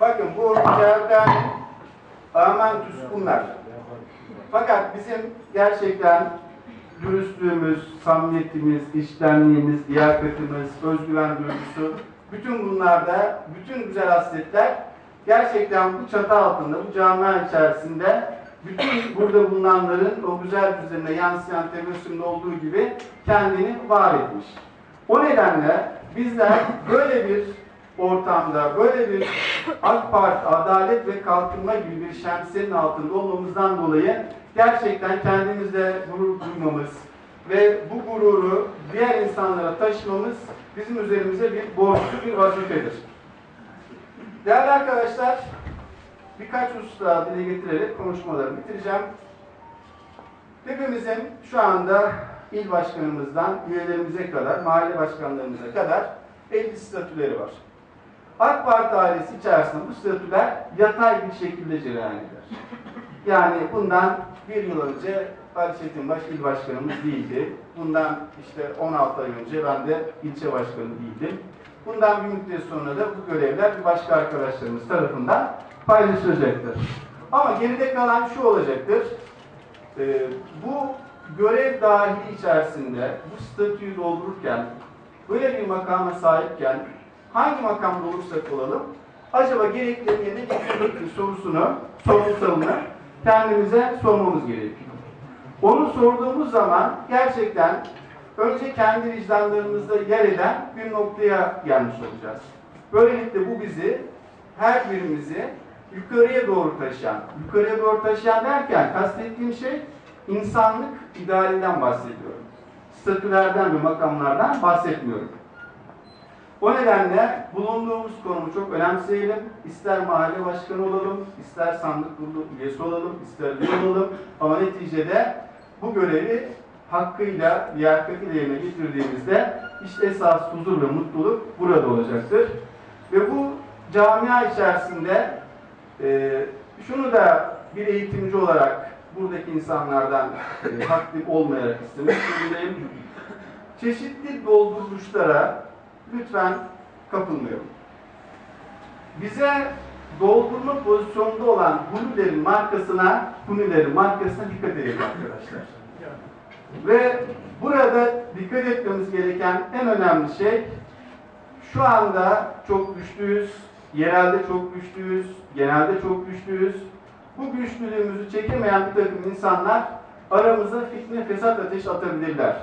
Bakın bu Cevdani, Amantus bunlar. Fakat bizim gerçekten dürüstlüğümüz, samimiyetimiz, iştenliğimiz, liyakatimiz, özgüven duygusu, bütün bunlarda, bütün güzel hasletler gerçekten bu çatı altında, bu camia içerisinde bütün burada bulunanların o güzel düzenine yansıyan tebessümde olduğu gibi kendini var etmiş. O nedenle bizler böyle bir ortamda, böyle bir AK Parti Adalet ve Kalkınma gibi bir şemsiyenin altında olmamızdan dolayı gerçekten kendimizle gurur duymamız ve bu gururu diğer insanlara taşımamız bizim üzerimize bir borçlu bir vazifedir. Değerli arkadaşlar, birkaç hususta dile getirerek konuşmalarımı bitireceğim. Hepimizin şu anda il başkanımızdan üyelerimize kadar, mahalle başkanlarımıza kadar 50 statüleri var. AK Parti ailesi içerisinde bu statüler yatay bir şekilde cereyan eder. Yani bundan bir yıl önce Ali Çetinbaş il başkanımız değildi. Bundan işte 16 ay önce ben de ilçe başkanı değildim. Bundan bir müddet sonra da bu görevler bir başka arkadaşlarımız tarafından paylaşılacaktır. Ama geride kalan şu olacaktır. Ee, bu görev dahili içerisinde bu statüyü doldururken, böyle bir makama sahipken hangi makamda olursak olalım, acaba gereklerini yerine getirmek mi sorusunu, sorunsalını kendimize sormamız gerekiyor. Onu sorduğumuz zaman gerçekten önce kendi vicdanlarımızda yer eden bir noktaya gelmiş olacağız. Böylelikle bu bizi, her birimizi yukarıya doğru taşıyan, yukarıya doğru taşıyan derken kastettiğim şey insanlık idealinden bahsediyorum. Statülerden ve makamlardan bahsetmiyorum. O nedenle bulunduğumuz konumu çok önemseyelim. İster mahalle başkanı olalım, ister sandık kurulu üyesi olalım, ister üye olalım. Ama neticede bu görevi hakkıyla, liyakatiyle yerine getirdiğimizde işte esas huzur ve mutluluk burada olacaktır. Ve bu camia içerisinde e, şunu da bir eğitimci olarak buradaki insanlardan e, haklı olmayarak istemek zorundayım. Çeşitli dolduruluşlara lütfen kapılmayalım. Bize doldurma pozisyonda olan Hunilerin markasına, Hunilerin markasına dikkat edelim arkadaşlar. Ve burada dikkat etmemiz gereken en önemli şey şu anda çok güçlüyüz, yerelde çok güçlüyüz, genelde çok güçlüyüz. Bu güçlülüğümüzü çekemeyen bir takım insanlar aramıza fitne fesat ateş atabilirler.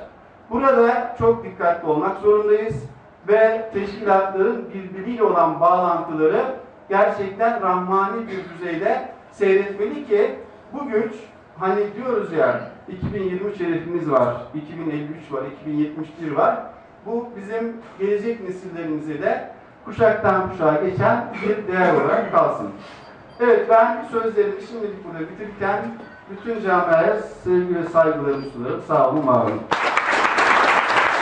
Burada çok dikkatli olmak zorundayız ve teşkilatların birbiriyle olan bağlantıları gerçekten rahmani bir düzeyde seyretmeli ki bu güç hani diyoruz ya 2023 hedefimiz var, 2053 var, 2071 var. Bu bizim gelecek nesillerimize de kuşaktan kuşağa geçen bir değer olarak kalsın. Evet ben sözlerimi şimdilik burada bitirirken bütün camiaya sevgi ve saygılarımı sunarım. Sağ olun, var olun.